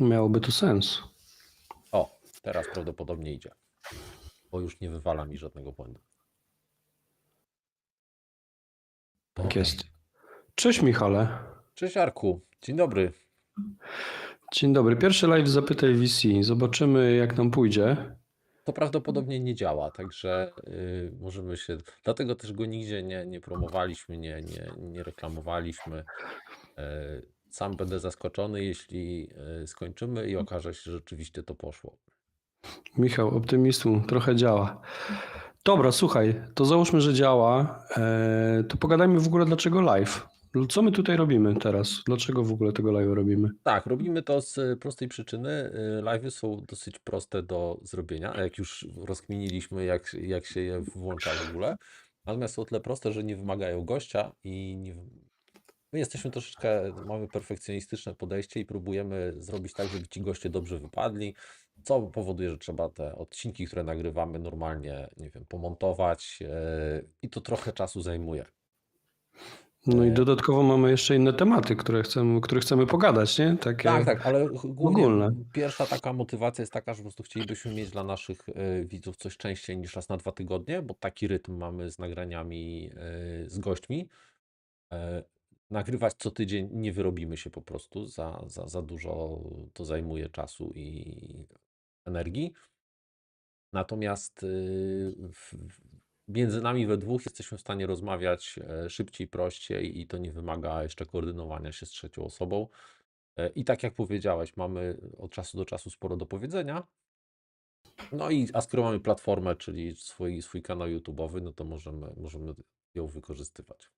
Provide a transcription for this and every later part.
Miałoby to sens. O, teraz prawdopodobnie idzie. Bo już nie wywala mi żadnego błędu. Tak jest. Cześć Michale. Cześć Arku, dzień dobry. Dzień dobry. Pierwszy live Zapytaj VC. Zobaczymy jak nam pójdzie. To prawdopodobnie nie działa, także y, możemy się. Dlatego też go nigdzie nie, nie promowaliśmy, nie, nie, nie reklamowaliśmy. E, Sam będę zaskoczony, jeśli e, skończymy i okaże się, że rzeczywiście to poszło. Michał, optymistu, trochę działa. Dobra, słuchaj, to załóżmy, że działa. E, to pogadajmy w ogóle dlaczego live. Co my tutaj robimy teraz? Dlaczego w ogóle tego live robimy? Tak, robimy to z e, prostej przyczyny. Live'y są dosyć proste do zrobienia, jak już rozkminiliśmy, jak, jak się je włącza w ogóle. Natomiast są tyle proste, że nie wymagają gościa i nie, my jesteśmy troszeczkę, mamy perfekcjonistyczne podejście i próbujemy zrobić tak, żeby ci goście dobrze wypadli, co powoduje, że trzeba te odcinki, które nagrywamy normalnie, nie wiem, pomontować e, i to trochę czasu zajmuje. No i E, dodatkowo mamy jeszcze inne tematy, które chcemy, o których chcemy pogadać, nie? Takie Tak, tak, ale głównie ogólne. pierwsza taka motywacja jest taka, że po prostu chcielibyśmy mieć dla naszych e, widzów coś częściej niż raz na dwa tygodnie, bo taki rytm mamy z nagraniami z gośćmi. Nagrywać co tydzień nie wyrobimy się po prostu, za, za, za dużo to zajmuje czasu i energii. Natomiast y, między nami we dwóch jesteśmy w stanie rozmawiać e, szybciej, prościej i to nie wymaga jeszcze koordynowania się z trzecią osobą. E, I tak jak powiedziałeś, mamy od czasu do czasu sporo do powiedzenia. No i a skoro mamy platformę, czyli swój, swój kanał YouTube'owy, no to możemy, możemy ją wykorzystywać.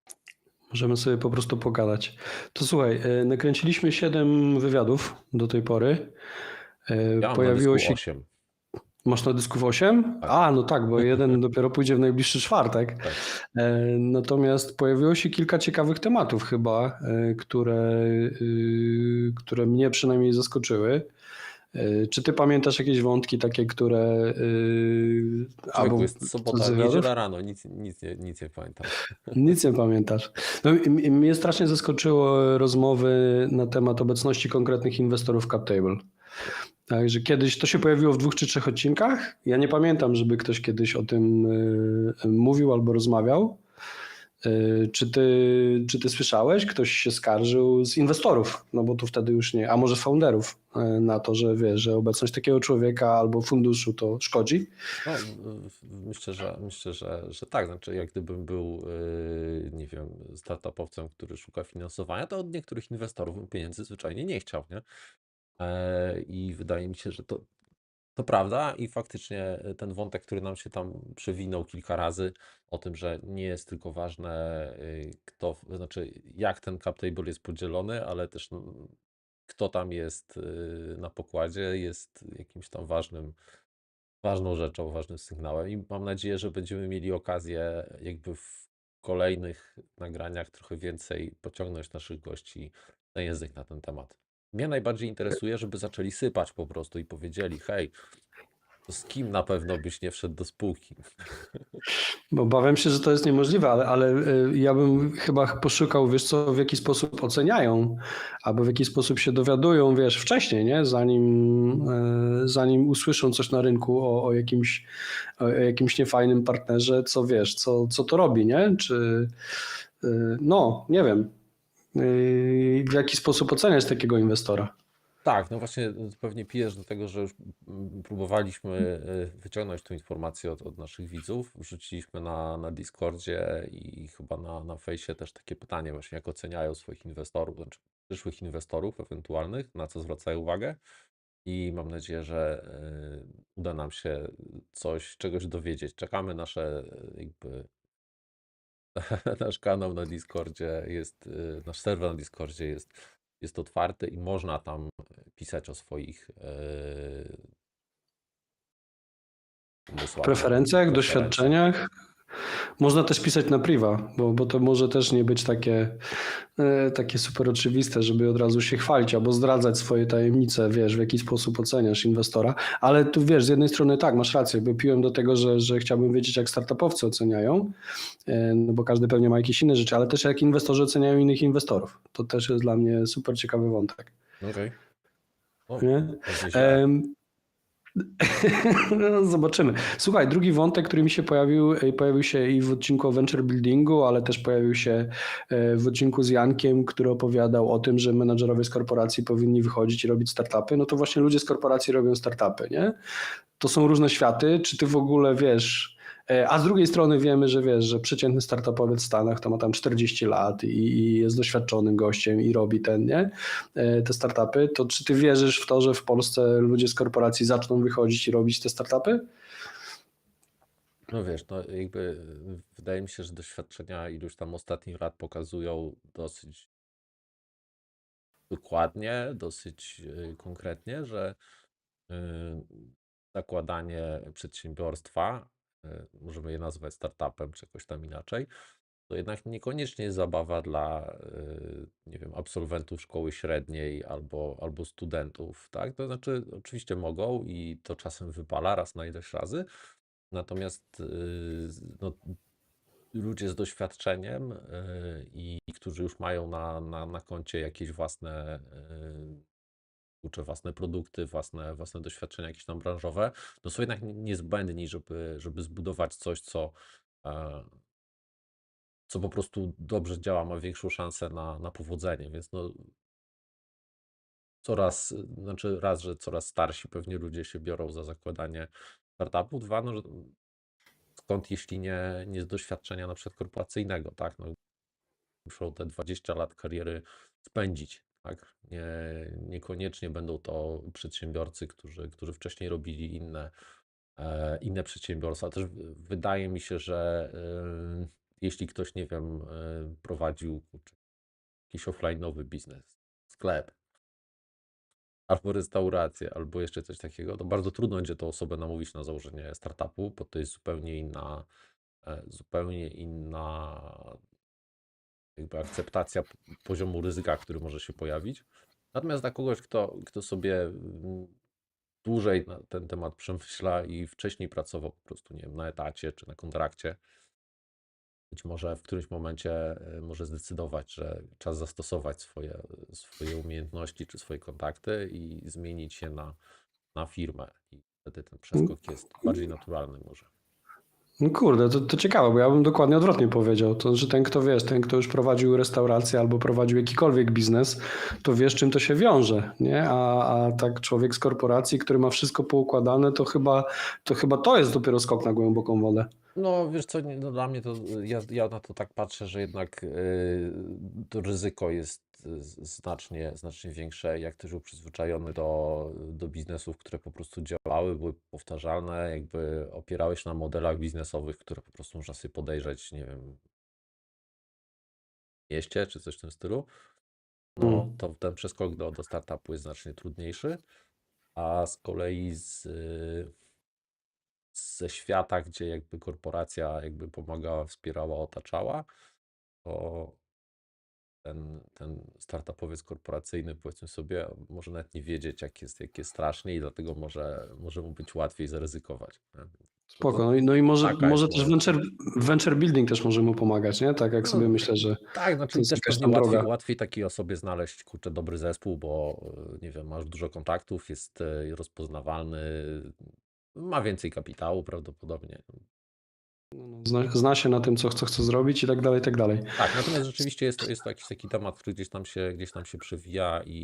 Możemy sobie po prostu pogadać. To słuchaj, e, nakręciliśmy 7 wywiadów do tej pory. E, Ja Pojawiło się. 8. Masz na dysku w 8? Tak. A, no tak, bo jeden dopiero pójdzie w najbliższy czwartek. Tak. E, Natomiast pojawiło się kilka ciekawych tematów chyba, które, które mnie przynajmniej zaskoczyły. E, Czy ty pamiętasz jakieś wątki takie, które... Człowieku, jest z sobota, wywiadów? niedziela rano, nic, nic, nie, nic nie pamiętam. Nic nie pamiętasz. No, mnie strasznie zaskoczyło rozmowy na temat obecności konkretnych inwestorów CapTable. Także kiedyś to się pojawiło w dwóch czy trzech odcinkach. Ja nie pamiętam, żeby ktoś kiedyś o tym y, mówił albo rozmawiał. Y, Czy ty, czy ty słyszałeś? Ktoś się skarżył z inwestorów, no bo tu wtedy już nie, a może z founderów, y, na to, że wiesz, że obecność takiego człowieka albo funduszu to szkodzi. No, w- myślę, że myślę, że, że tak. Znaczy, jak gdybym był, nie wiem, startupowcem, który szuka finansowania, to od niektórych inwestorów pieniędzy zwyczajnie nie chciał, nie? E, I wydaje mi się, że to, to prawda i faktycznie ten wątek, który nam się tam przewinął kilka razy o tym, że nie jest tylko ważne, y, kto, znaczy jak ten cap table jest podzielony, ale też kto tam jest y, na pokładzie, jest jakimś tam ważnym, ważną rzeczą, ważnym sygnałem i mam nadzieję, że będziemy mieli okazję jakby w kolejnych nagraniach trochę więcej pociągnąć naszych gości na język na ten temat. Mnie najbardziej interesuje, żeby zaczęli sypać po prostu i powiedzieli, hej, z kim na pewno byś nie wszedł do spółki? Bo Obawiam się, że to jest niemożliwe, ale, ale y, ja bym chyba poszukał, wiesz co, w jaki sposób oceniają, albo w jaki sposób się dowiadują, wiesz, wcześniej, nie? Zanim, y, zanim usłyszą coś na rynku o, o, jakimś, o jakimś niefajnym partnerze, co wiesz, co, co to robi, nie? Czy, y, no, nie wiem, w jaki sposób oceniać takiego inwestora. Tak, no właśnie pewnie pijesz do tego, że już próbowaliśmy y, wyciągnąć tę informację od, od naszych widzów. Wrzuciliśmy na, na Discordzie i chyba na, na fejsie też takie pytanie właśnie, jak oceniają swoich inwestorów, znaczy przyszłych inwestorów ewentualnych, na co zwracają uwagę. I mam nadzieję, że y, uda nam się coś, czegoś dowiedzieć. Czekamy nasze y, jakby nasz kanał na Discordzie jest, y, nasz serwer na Discordzie jest, jest otwarty i można tam pisać o swoich yy, umysłach, preferencjach. doświadczeniach. Można też pisać na priwa, bo, bo to może też nie być takie, e, takie super oczywiste, żeby od razu się chwalić albo zdradzać swoje tajemnice, wiesz, w jaki sposób oceniasz inwestora. Ale tu wiesz, z jednej strony tak, masz rację, bo piłem do tego, że, że chciałbym wiedzieć, jak startupowcy oceniają, e, no bo każdy pewnie ma jakieś inne rzeczy, ale też jak inwestorzy oceniają innych inwestorów. To też jest dla mnie super ciekawy wątek. Okej. Nie? No, zobaczymy. Słuchaj, drugi wątek, który mi się pojawił, e, pojawił się i w odcinku o venture buildingu, ale też pojawił się e, w odcinku z Jankiem, który opowiadał o tym, że menadżerowie z korporacji powinni wychodzić i robić startupy. No to właśnie ludzie z korporacji robią startupy, nie? To są różne światy. Czy ty w ogóle wiesz? E, A z drugiej strony wiemy, że wiesz, że przeciętny startupowiec w Stanach to ma tam 40 lat i, i jest doświadczonym gościem i robi ten, nie? e, te startupy, to czy ty wierzysz w to, że w Polsce ludzie z korporacji zaczną wychodzić i robić te startupy? No wiesz, no jakby y, wydaje mi się, że doświadczenia iluś tam ostatnich lat pokazują dosyć dokładnie, dosyć konkretnie, że zakładanie przedsiębiorstwa, możemy je nazwać startupem czy jakoś tam inaczej, to jednak niekoniecznie jest zabawa dla, y, nie wiem, absolwentów szkoły średniej albo, albo studentów, tak? To znaczy, oczywiście mogą i to czasem wypala raz na ileś razy, natomiast z- no, ludzie z doświadczeniem i którzy już mają na, na, na koncie jakieś własne, kurczę, własne produkty, własne, własne doświadczenia jakieś tam branżowe, no są jednak niezbędni, żeby, żeby zbudować coś, co, e, co po prostu dobrze działa, ma większą szansę na, na powodzenie, więc no coraz, znaczy raz, że coraz starsi pewnie ludzie się biorą za zakładanie startupu, dwa, no, skąd jeśli nie, nie z doświadczenia na przykład korporacyjnego, tak, no muszą te 20 lat kariery spędzić, tak, nie, niekoniecznie będą to przedsiębiorcy, którzy, którzy wcześniej robili inne, e, inne przedsiębiorstwa. Też wydaje mi się, że e, jeśli ktoś, nie wiem, e, prowadził jakiś offline'owy biznes, sklep, albo restaurację, albo jeszcze coś takiego, to bardzo trudno będzie tą osobę namówić na założenie startupu, bo to jest zupełnie inna, zupełnie inna jakby akceptacja poziomu ryzyka, który może się pojawić. Natomiast dla kogoś, kto, kto sobie mm, dłużej na ten temat przemyśla i wcześniej pracował po prostu, nie wiem, na etacie czy na kontrakcie, być może w którymś momencie e, może zdecydować, że czas zastosować swoje, swoje umiejętności czy swoje kontakty i zmienić się na, na firmę. I wtedy ten przeskok jest bardziej naturalny może. No kurde, to, to ciekawe, bo ja bym dokładnie odwrotnie powiedział. To, że ten, kto wiesz, ten, kto już prowadził restaurację albo prowadził jakikolwiek biznes, to wiesz, czym to się wiąże, nie? A, a tak człowiek z korporacji, który ma wszystko poukładane, to chyba, to chyba to jest dopiero skok na głęboką wodę. No, wiesz co, no dla mnie to, ja, ja na to tak patrzę, że jednak yy, to ryzyko jest znacznie, znacznie większe, jak też był przyzwyczajony do, do biznesów, które po prostu działały, były powtarzalne, jakby opierały się na modelach biznesowych, które po prostu można sobie podejrzeć, nie wiem, w mieście czy coś w tym stylu. No, Mm. to ten przeskok do, do startupu jest znacznie trudniejszy, a z kolei z, ze świata, gdzie jakby korporacja jakby pomagała, wspierała, otaczała, to ten, ten startupowiec korporacyjny, powiedzmy sobie, może nawet nie wiedzieć, jak jest, jak jest strasznie i dlatego może, może mu być łatwiej zaryzykować. nie? Spoko. No i, no i może, taka może też venture, venture building też może mu pomagać, nie? Tak jak No, sobie myślę, że Tak, znaczy też jakaś pewnie łatwiej, droga. łatwiej takiej osobie znaleźć, kurczę, dobry zespół, bo y, nie wiem, masz dużo kontaktów, jest y, rozpoznawalny, ma więcej kapitału prawdopodobnie. Zna, zna się na tym, co, co chce zrobić i tak dalej, i tak dalej. Tak, natomiast rzeczywiście jest to, jest to jakiś taki temat, który gdzieś tam się, gdzieś tam się przewija i,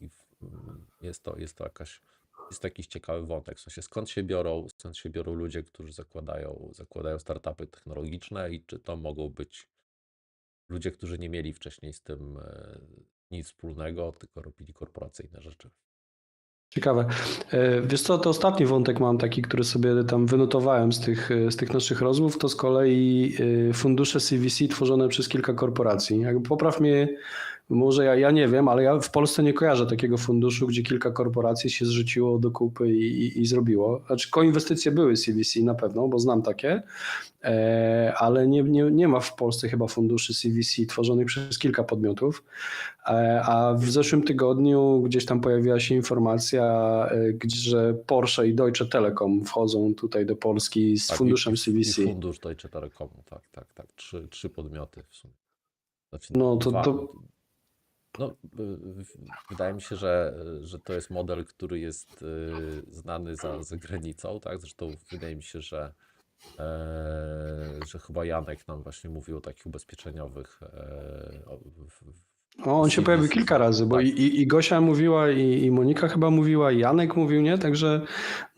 i jest to, jest to jakaś, jest to jakiś ciekawy wątek. W sensie skąd się biorą, skąd się biorą ludzie, którzy zakładają, zakładają startupy technologiczne i czy to mogą być ludzie, którzy nie mieli wcześniej z tym e, nic wspólnego, tylko robili korporacyjne rzeczy. Ciekawe. E, Wiesz co, to ostatni wątek mam taki, który sobie tam wynotowałem z tych, e, z tych naszych rozmów, to z kolei e, fundusze CVC tworzone przez kilka korporacji. Jakby popraw mnie, może ja, ja nie wiem, ale ja w Polsce nie kojarzę takiego funduszu, gdzie kilka korporacji się zrzuciło do kupy i, i, i zrobiło. Znaczy koinwestycje były CVC na pewno, bo znam takie, e, ale nie, nie, nie ma w Polsce chyba funduszy CVC tworzonych przez kilka podmiotów. E, A w zeszłym tygodniu gdzieś tam pojawiła się informacja, e, że Porsche i Deutsche Telekom wchodzą tutaj do Polski z Tak, funduszem i, CVC. I fundusz Deutsche Telekomu, tak, tak, tak. Trzy, trzy podmioty w sumie. Znaczy No to- dwa, to- No, wydaje mi się, że, że to jest model, który jest y, znany za, za granicą, tak? Zresztą wydaje mi się, że, e, że chyba Janek nam właśnie mówił o takich ubezpieczeniowych. E, o, w, w, O, on się pojawił kilka razy, bo Tak. i, i, Gosia mówiła, i, i Monika chyba mówiła, i Janek mówił, nie? Także,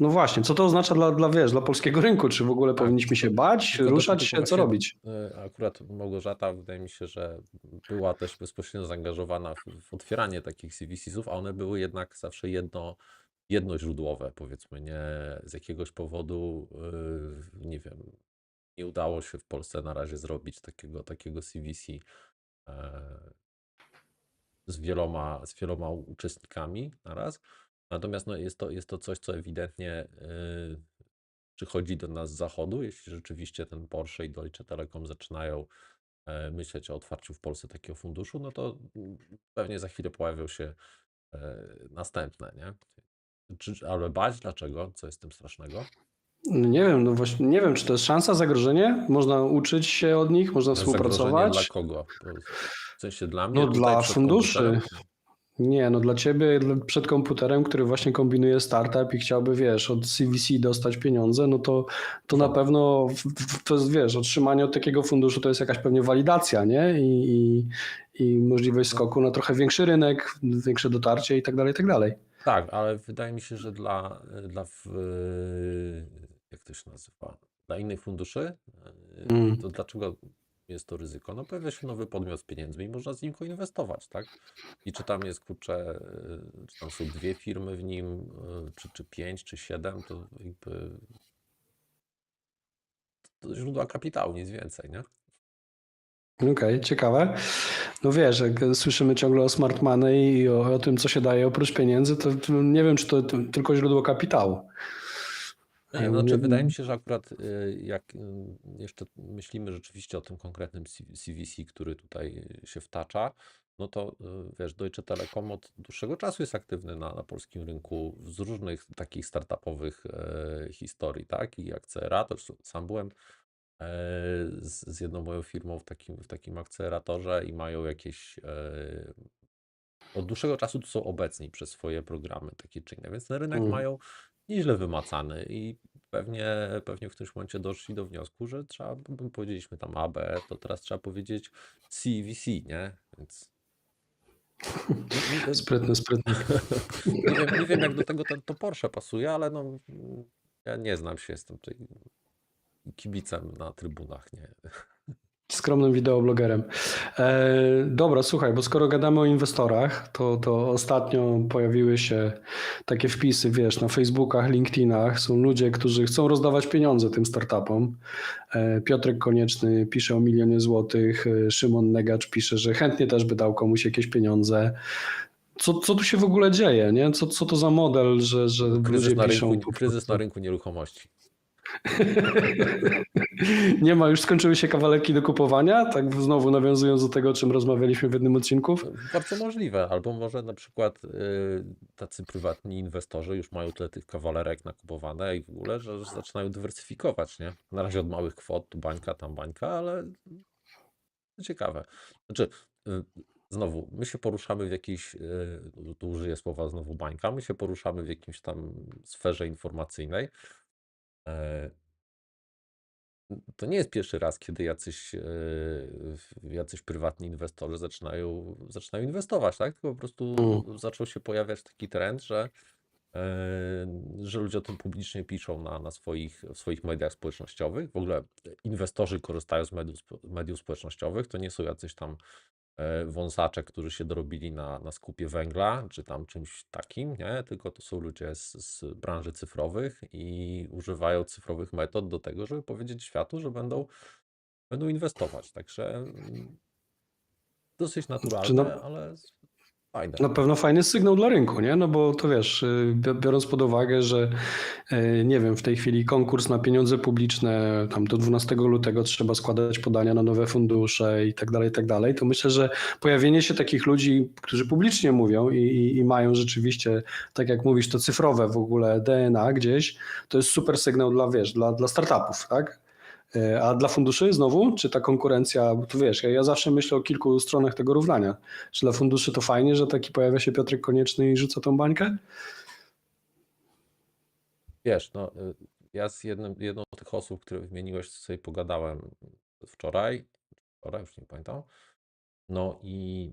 no właśnie, co to oznacza dla, dla wiesz, dla polskiego rynku? Czy w ogóle Tak. powinniśmy się bać, to- ruszać się, co robić? e, Akurat Małgorzata, wydaje mi się, że była też bezpośrednio zaangażowana w, w otwieranie takich CVC-ów, a one były jednak zawsze jedno, jednoźródłowe, powiedzmy, nie z jakiegoś powodu, y, nie wiem, nie udało się w Polsce na razie zrobić takiego, takiego CVC e, z wieloma, z wieloma uczestnikami naraz. Natomiast no, jest, to, jest to coś, co ewidentnie y, przychodzi do nas z zachodu. Jeśli rzeczywiście ten Porsche i Deutsche Telekom zaczynają e, myśleć o otwarciu w Polsce takiego funduszu, no to mm, pewnie za chwilę pojawią się e, następne, nie? Czy, ale bać, dlaczego? Co jest tym strasznego? No Nie wiem, no właśnie, nie wiem, czy to jest szansa, zagrożenie? Można uczyć się od nich, można współpracować? dla kogo? W sensie dla mnie No dla funduszy. Nie, no dla ciebie przed komputerem, który właśnie kombinuje startup i chciałby, wiesz, od CVC dostać pieniądze, no to, to na pewno to jest, wiesz, otrzymanie od takiego funduszu to jest jakaś pewnie walidacja, nie? I, i, i możliwość skoku na trochę większy rynek, większe dotarcie i tak dalej, i tak dalej. Tak, ale wydaje mi się, że dla, dla to się nazywa, dla innych funduszy, Mm. to dlaczego jest to ryzyko? No pojawia się nowy podmiot z pieniędzmi i można z nim koinwestować, tak? I czy tam jest, kurczę, y, czy tam są dwie firmy w nim, y, czy, czy pięć, czy siedem, to jakby to źródła kapitału, nic więcej, nie? Okej, ciekawe. No wiesz, jak słyszymy ciągle o smart money i o, o tym, co się daje oprócz pieniędzy, to, nie wiem, czy to tylko źródło kapitału. Nie, Nie, znaczy, wydaje mi się, że akurat y, jak y, jeszcze myślimy rzeczywiście o tym konkretnym CVC, który tutaj się wtacza, no to y, wiesz, Deutsche Telekom od dłuższego czasu jest aktywny na, na polskim rynku z różnych takich startupowych e, historii, tak? I akcelerator, sam byłem e, z, z jedną moją firmą w takim, w takim akceleratorze i mają jakieś e, od dłuższego czasu tu są obecni przez swoje programy takie czy inne, więc ten rynek Mm. mają nieźle wymacany i pewnie, pewnie w którymś momencie doszli do wniosku, że trzeba, powiedzieliśmy tam AB, to teraz trzeba powiedzieć CVC, nie? Więc Sprytny, sprytny. nie, wiem, nie wiem, jak do tego to, to Porsche pasuje, ale no ja nie znam się, jestem tutaj kibicem na trybunach, nie? Skromnym wideoblogerem. E, dobra, słuchaj, bo skoro gadamy o inwestorach, to, to ostatnio pojawiły się takie wpisy, wiesz, na Facebookach, LinkedInach. Są ludzie, którzy chcą rozdawać pieniądze tym startupom. E, Piotrek Konieczny pisze o milionie złotych, e, Szymon Negacz pisze, że chętnie też by dał komuś jakieś pieniądze. Co, co tu się w ogóle dzieje? Nie? Co, co to za model, że, że Kryzys ludzie na piszą rynku, kryzys na rynku nieruchomości. Nie ma, już skończyły się kawalerki do kupowania, tak znowu nawiązując do tego, o czym rozmawialiśmy w jednym odcinku. Bardzo możliwe, albo może na przykład y, tacy prywatni inwestorzy już mają tyle tych kawalerek nakupowane i w ogóle, że, zaczynają dywersyfikować, nie? Na razie od małych kwot, tu bańka, tam bańka, ale ciekawe. Znaczy, y, znowu, my się poruszamy w jakiejś, y, tu użyję słowa znowu bańka, my się poruszamy w jakimś tam sferze informacyjnej. E, to nie jest pierwszy raz, kiedy jacyś, e, jacyś prywatni inwestorzy zaczynają, zaczynają inwestować, tak? Tylko po prostu Mm. zaczął się pojawiać taki trend, że, e, że ludzie o tym publicznie piszą na, na swoich, w swoich mediach społecznościowych. W ogóle inwestorzy korzystają z mediów, mediów społecznościowych. To nie są jacyś tam wąsacze, którzy się dorobili na, na skupie węgla, czy tam czymś takim, nie? Tylko to są ludzie z, z branży cyfrowych i używają cyfrowych metod do tego, żeby powiedzieć światu, że będą, będą inwestować. Także mm, dosyć naturalne, no- ale fajne. Na pewno fajny sygnał dla rynku, nie? No bo to wiesz, y, bi- biorąc pod uwagę, że y, nie wiem, w tej chwili konkurs na pieniądze publiczne, tam do 12 lutego trzeba składać podania na nowe fundusze i tak dalej, i tak dalej, to myślę, że pojawienie się takich ludzi, którzy publicznie mówią i, i, i mają rzeczywiście, tak jak mówisz, to cyfrowe w ogóle DNA gdzieś, to jest super sygnał dla, wiesz, dla, dla startupów, tak? E, A dla funduszy znowu, czy ta konkurencja, bo tu wiesz, ja, ja zawsze myślę o kilku stronach tego równania. Czy dla funduszy to fajnie, że taki pojawia się Piotrek Konieczny i rzuca tą bańkę? Wiesz, no, y, ja z jednym, jedną z tych osób, które wymieniłeś, sobie pogadałem wczoraj, wczoraj, już nie pamiętam. No i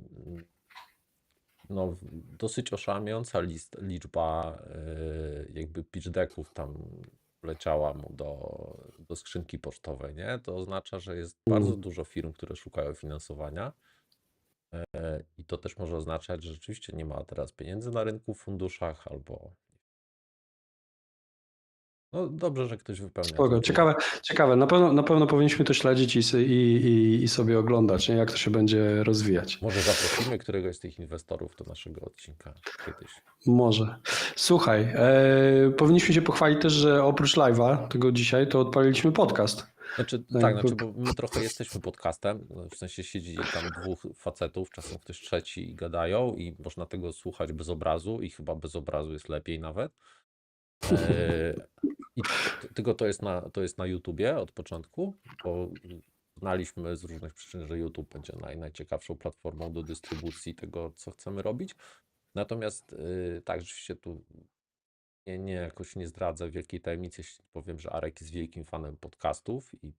no, dosyć oszałamiająca list, liczba y, jakby pitch decków tam leciała mu do, do skrzynki pocztowej, nie? To oznacza, że jest bardzo Mm. dużo firm, które szukają finansowania. E, I to też może oznaczać, że rzeczywiście nie ma teraz pieniędzy na rynku w funduszach albo. No dobrze, że ktoś wypełnia. Spoko, ciekawe, ciekawe. Na pewno, na pewno powinniśmy to śledzić i, i, i, sobie oglądać, nie? jak to się będzie rozwijać. Może zaprosimy któregoś z tych inwestorów do naszego odcinka kiedyś. Może. Słuchaj, e, powinniśmy się pochwalić też, że oprócz live'a tego dzisiaj, to odpaliliśmy podcast. Znaczy, No tak, znaczy, bo my trochę jesteśmy podcastem, no, w sensie siedzi tam dwóch facetów, czasem ktoś trzeci i gadają i można tego słuchać bez obrazu i chyba bez obrazu jest lepiej nawet. E, I tylko to jest, na, to jest na YouTubie od początku, bo znaliśmy z różnych przyczyn, że YouTube będzie naj, najciekawszą platformą do dystrybucji tego, co chcemy robić. Natomiast y, tak, rzeczywiście tu nie, nie jakoś nie zdradzę wielkiej tajemnicy, jeśli powiem, że Arek jest wielkim fanem podcastów i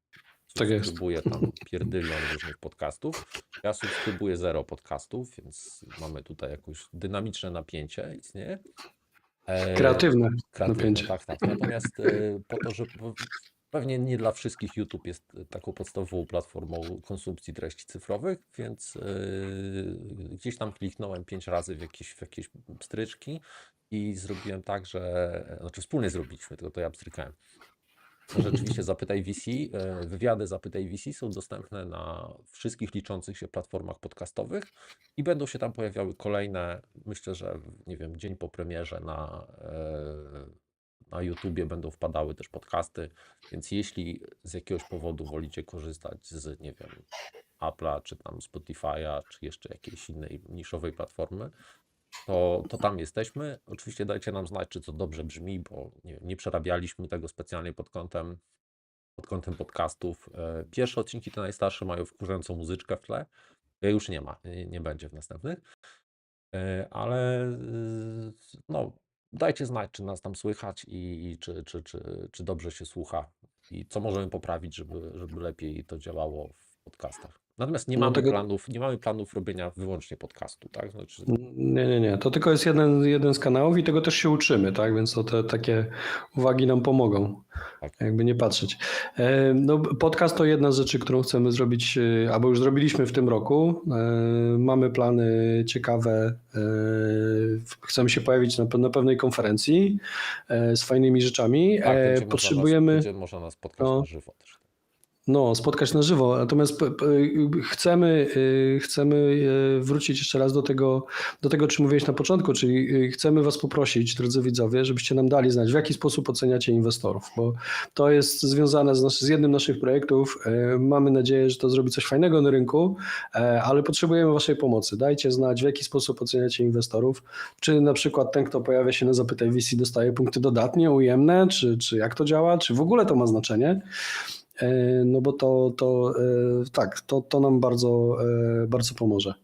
Tak jest. subskrybuje tam pierdylion różnych podcastów. Ja subskrybuję zero podcastów, więc mamy tutaj jakieś dynamiczne napięcie istnieje. E, Kreatywne. Kreatywne, napięcie. tak, tak. Natomiast e, po to, że pewnie nie dla wszystkich YouTube jest e, taką podstawową platformą konsumpcji treści cyfrowych, więc gdzieś tam kliknąłem pięć razy w jakieś, w jakieś stryczki i zrobiłem tak, że, znaczy wspólnie zrobiliśmy, tylko to ja pstrykałem. Rzeczywiście Zapytaj VC, e, wywiady Zapytaj VC są dostępne na wszystkich liczących się platformach podcastowych i będą się tam pojawiały kolejne, myślę, że nie wiem, dzień po premierze na, e, na YouTubie będą wpadały też podcasty, więc jeśli z jakiegoś powodu wolicie korzystać z, nie wiem, Apple'a, czy tam Spotify'a, czy jeszcze jakiejś innej niszowej platformy, to, to tam jesteśmy. Oczywiście dajcie nam znać, czy to dobrze brzmi, bo nie, nie przerabialiśmy tego specjalnie pod kątem, pod kątem podcastów. E, Pierwsze odcinki, te najstarsze, mają wkurzającą muzyczkę w tle. E, Już nie ma, nie, nie będzie w następnych. E, Ale y, no, dajcie znać, czy nas tam słychać i, i czy, czy, czy, czy dobrze się słucha i co możemy poprawić, żeby, żeby lepiej to działało w podcastach. Natomiast nie No mamy tego- planów, nie mamy planów robienia wyłącznie podcastu, tak? Znaczy, Nie, nie, nie. To tylko jest jeden, jeden z kanałów i tego też się uczymy, tak? Więc to te takie uwagi nam pomogą. Tak. Jakby nie patrzeć. E, No, podcast to jedna z rzeczy, którą chcemy zrobić, e, albo już zrobiliśmy w tym roku. E, Mamy plany ciekawe. Chcemy się pojawić na, pe- na pewnej konferencji z fajnymi rzeczami. Tak, będzie można Potrzebujemy. Nas, będzie można nas spotkać no. na żywo też. No, spotkać na żywo. Natomiast chcemy, y, chcemy y, wrócić jeszcze raz do tego, do tego, czym mówiłeś na początku, czyli y, chcemy Was poprosić, drodzy widzowie, żebyście nam dali znać, w jaki sposób oceniacie inwestorów, bo to jest związane z, naszy, z jednym z naszych projektów. Mamy nadzieję, że to zrobi coś fajnego na rynku, ale potrzebujemy Waszej pomocy. Dajcie znać, w jaki sposób oceniacie inwestorów. Czy na przykład ten, kto pojawia się na Zapytaj VC, dostaje punkty dodatnie, ujemne, czy, czy jak to działa, czy w ogóle to ma znaczenie. E, No bo to, to e, tak, to, to nam bardzo, e, bardzo pomoże.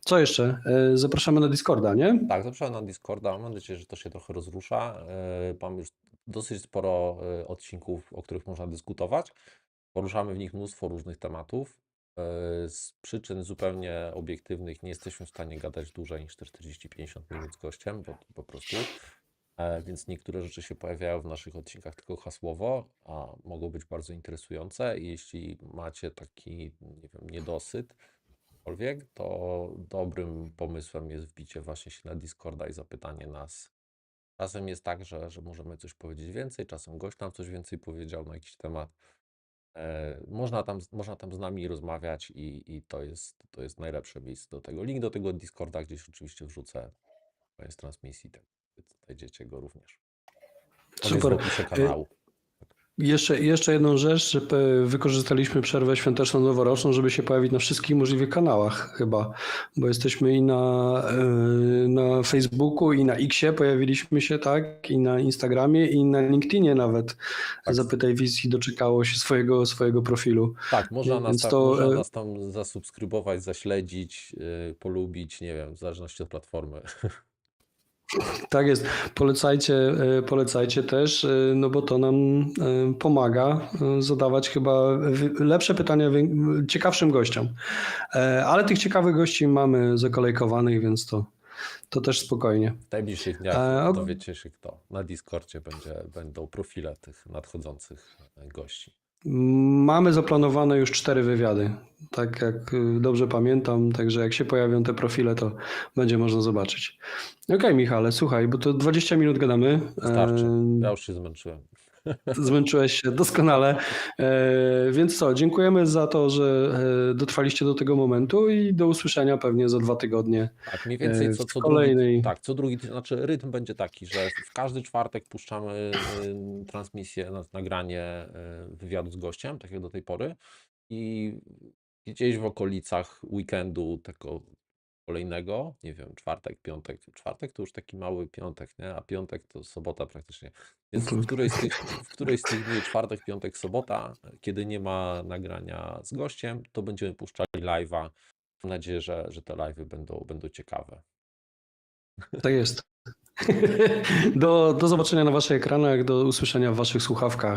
Co jeszcze? Zapraszamy na Discorda, nie? Tak, zapraszam na Discorda. Mam nadzieję, że to się trochę rozrusza. Mam już dosyć sporo odcinków, o których można dyskutować. Poruszamy w nich mnóstwo różnych tematów. Z przyczyn zupełnie obiektywnych nie jesteśmy w stanie gadać dłużej niż te 40-50 minut z gościem, bo po prostu. E, Więc niektóre rzeczy się pojawiają w naszych odcinkach tylko hasłowo, a mogą być bardzo interesujące. I jeśli macie taki, nie wiem, niedosyt, cokolwiek, to dobrym pomysłem jest wbicie właśnie się na Discorda i zapytanie nas. Czasem jest tak, że, że możemy coś powiedzieć więcej, czasem gość nam coś więcej powiedział na jakiś temat. E, można, tam, można tam z nami rozmawiać i, i to, jest, to jest najlepsze miejsce do tego. Link do tego Discorda gdzieś oczywiście wrzucę koniec transmisji, tak znajdziecie go również. On Super. opisie kanału. Jeszcze, jeszcze jedną rzecz, że wykorzystaliśmy przerwę świąteczno-noworoczną, żeby się pojawić na wszystkich możliwych kanałach chyba, bo jesteśmy i na, e, na Facebooku, i na Xie pojawiliśmy się, tak, i na Instagramie, i na LinkedInie nawet. Tak. Zapytaj Wizji doczekało się swojego, swojego profilu. Tak, można, nas, tam, to, można e, nas tam zasubskrybować, zaśledzić, polubić, nie wiem, w zależności od platformy. Tak jest. Polecajcie, e, polecajcie też, e, no bo to nam e, pomaga zadawać chyba lepsze pytania ciekawszym gościom. Ale tych ciekawych gości mamy zakolejkowanych, więc to, to też spokojnie. W najbliższych dniach ok. dowiecie się kto. Na Discordzie będzie, będą profile tych nadchodzących gości. Mamy zaplanowane już cztery wywiady, tak jak y, dobrze pamiętam, także jak się pojawią te profile, to będzie można zobaczyć. Okej, Michale, słuchaj, bo to 20 minut gadamy. Wystarczy. E, Ja już się zmęczyłem. Zmęczyłeś się doskonale. E, Więc co, dziękujemy za to, że e, dotrwaliście do tego momentu i do usłyszenia pewnie za dwa tygodnie. Tak, mniej więcej E, co, co kolejnej- drugi, tak, co drugi, znaczy rytm będzie taki, że w każdy czwartek puszczamy transmisję, na- nagranie wywiadu z gościem, tak jak do tej pory i gdzieś w okolicach weekendu tego kolejnego, nie wiem, czwartek, piątek, czwartek to już taki mały piątek, nie? A piątek to sobota praktycznie. Więc w którejś z tych, w którejś z tych dni, czwartek, piątek, sobota, kiedy nie ma nagrania z gościem, to będziemy puszczali live'a. Mam nadzieję, że, że te live'y będą, będą ciekawe. Tak jest. Do, do zobaczenia na waszych ekranach, do usłyszenia w waszych słuchawkach.